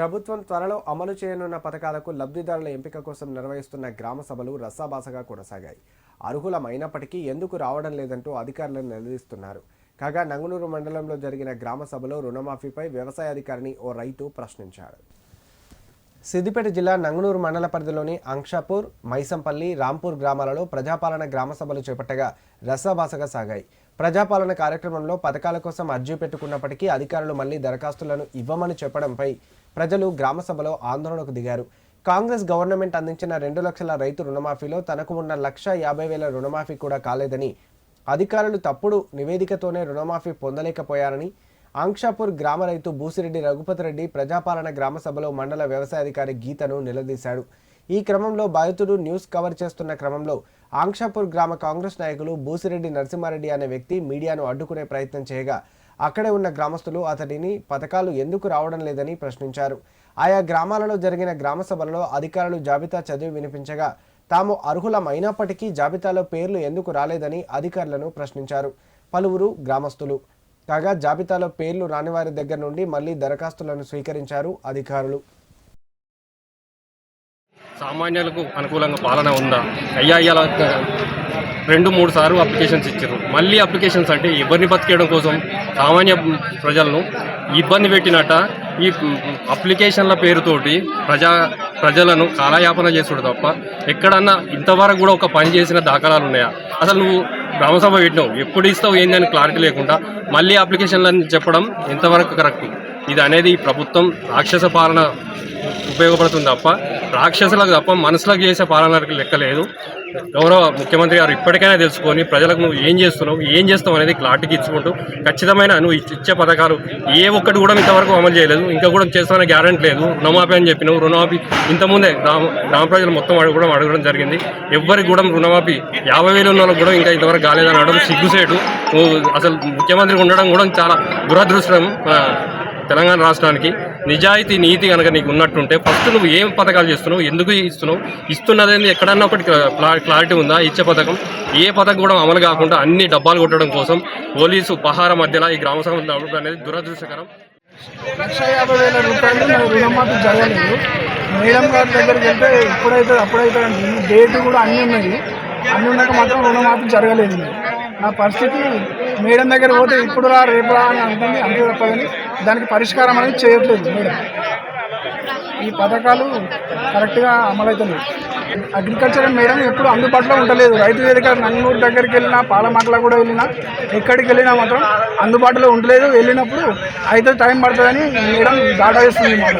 ప్రభుత్వం త్వరలో అమలు చేయనున్న పథకాలకు లబ్ధిదారుల ఎంపిక కోసం నిర్వహిస్తున్న గ్రామ సభలు రసాబాసగా కొనసాగాయి. అర్హులమైనప్పటికీ ఎందుకు రావడం లేదంటూ అధికారులను నిలదీస్తున్నారు. కాగా నంగునూరు మండలంలో జరిగిన గ్రామ సభలో రుణమాఫీపై వ్యవసాయ అధికారిని ఓ రైతు ప్రశ్నించాడు. సిద్దిపేట జిల్లా నంగునూరు మండల పరిధిలోని అంక్షాపూర్ మైసంపల్లి రాంపూర్ గ్రామాలలో ప్రజాపాలన గ్రామ సభలు చేపట్టగా రసాభాసగా సాగాయి. ప్రజాపాలన కార్యక్రమంలో పథకాల కోసం అర్జీ పెట్టుకున్నప్పటికీ అధికారులు మళ్ళీ దరఖాస్తులను ఇవ్వమని చెప్పడంపై ప్రజలు గ్రామ సభలో ఆందోళనకు దిగారు. కాంగ్రెస్ గవర్నమెంట్ అందించిన రెండు లక్షల రైతు రుణమాఫీలో తనకు ఉన్న లక్ష యాభై వేల రుణమాఫీ కూడా కాలేదని అధికారులు తప్పుడు నివేదికతోనే రుణమాఫీ పొందలేకపోయారని ఆంక్షాపూర్ గ్రామ రైతు బూసిరెడ్డి రఘుపతి రెడ్డి ప్రజాపాలన గ్రామ సభలో మండల వ్యవసాయ అధికారి గీతను నిలదీశాడు. ఈ క్రమంలో బాధితుడు న్యూస్ కవర్ చేస్తున్న క్రమంలో ఆంక్షాపూర్ గ్రామ కాంగ్రెస్ నాయకులు బూసిరెడ్డి నరసింహారెడ్డి అనే వ్యక్తి మీడియాను అడ్డుకునే ప్రయత్నం చేయగా అక్కడే ఉన్న గ్రామస్తులు అతడిని పథకాలు ఎందుకు రావడం లేదని ప్రశ్నించారు. ఆయా గ్రామాలలో జరిగిన గ్రామ సభలలో అధికారులు జాబితా చదివి వినిపించగా తాము అర్హులమైనప్పటికీ జాబితాలో పేర్లు ఎందుకు రాలేదని అధికారులను ప్రశ్నించారు. పలువురు గ్రామస్తులు కాగా జాబితాలో పేర్లు రాని వారి దగ్గర నుండి మళ్ళీ దరఖాస్తులను స్వీకరించారు అధికారులు. సామాన్యులకు అనుకూలంగా పాలన ఉందా? అయ్యా ఇలా రెండు మూడు సార్లు అప్లికేషన్స్ ఇచ్చారు మళ్ళీ అప్లికేషన్స్ అంటే ఇబ్బంది బతికేయడం కోసం? సామాన్య ప్రజలను ఇబ్బంది పెట్టినట్ట ఈ అప్లికేషన్ల పేరుతోటి ప్రజా ప్రజలను కాలయాపన చేసుడు తప్ప ఎక్కడన్నా ఇంతవరకు కూడా ఒక పని చేసిన దాఖలాలు ఉన్నాయా? అసలు నువ్వు గ్రామసభ పెట్టినావు. ఎప్పుడు ఇస్తావు ఏందని క్లారిటీ లేకుండా మళ్ళీ అప్లికేషన్లని చెప్పడం ఎంతవరకు కరెక్ట్? ఇది అనేది ప్రభుత్వం రాక్షస పాలన ఉపయోగపడుతుంది తప్ప రాక్షసులకు తప్ప మనసులకు చేసే పాలనకు లెక్కలేదు గౌరవ ముఖ్యమంత్రి గారు ఇప్పటికైనా తెలుసుకొని ప్రజలకు నువ్వు ఏం చేస్తున్నావు ఏం చేస్తావు అనేది క్లారిటీకి ఇచ్చుకుంటూ ఖచ్చితమైన నువ్వు ఇచ్చే పథకాలు ఏ ఒక్కటి కూడా ఇంతవరకు అమలు చేయలేదు. ఇంకా కూడా చేస్తామనే గ్యారంటీ లేదు. రుణమాఫీ అని చెప్పినావు. రుణమాఫీ ఇంతకుముందే గ్రామ గ్రామ ప్రజలు మొత్తం అడగడం అడగడం జరిగింది. ఎవరికి కూడా రుణమాఫీ యాభై వేలు ఉన్న వాళ్ళకి కూడా ఇంకా ఇంతవరకు కాలేదని అడగడం సిగ్గుసేటు నువ్వు అసలు ముఖ్యమంత్రి ఉండడం కూడా చాలా దురదృష్టం. తెలంగాణ రాష్ట్రానికి నిజాయితీ నీతి కనుక నీకు ఉన్నట్టుంటే ఫస్ట్ నువ్వు ఏం పథకాలు చేస్తున్నావు? ఎందుకు ఇస్తున్నావు? ఇస్తున్నదేంది? ఎక్కడన్నా ఒకటి క్లారిటీ ఉందా? ఇచ్చే పథకం? ఏ పథకం కూడా అమలు కాకుండా అన్ని డబ్బాలు కొట్టడం కోసం పోలీసు పహార మధ్యలో ఈ గ్రామ సభ అనేది దురదృష్టకరం. లక్ష యాభై వేల రూపాయలు నాకు రుణమాఫీ జరగలేదు. మేడం గారి దగ్గరికి వెళ్తే ఎప్పుడైతే అప్పుడైతే అంటుంది డేట్ కూడా అన్నీ ఉన్నాయి అన్నీ ఉన్నాక మాత్రం రుణమాఫీ జరగలేదు. నా పరిస్థితి మేడం దగ్గర పోతే ఇప్పుడు రా రేపు రా అని అంటుంది అంతే తప్ప కానీ దానికి పరిష్కారం అనేది చేయట్లేదు మేడం. ఈ పథకాలు కరెక్ట్గా అమలవుతున్నాయి. అగ్రికల్చర్ మేడం ఎప్పుడు అందుబాటులో ఉండలేదు. రైతు వేదిక నన్నూరు దగ్గరికి వెళ్ళినా పాలమాటలో కూడా వెళ్ళినా ఎక్కడికి వెళ్ళినా మాత్రం అందుబాటులో ఉండలేదు. వెళ్ళినప్పుడు అయితే టైం పడుతుందని మేడం దాటా వేస్తుంది మాట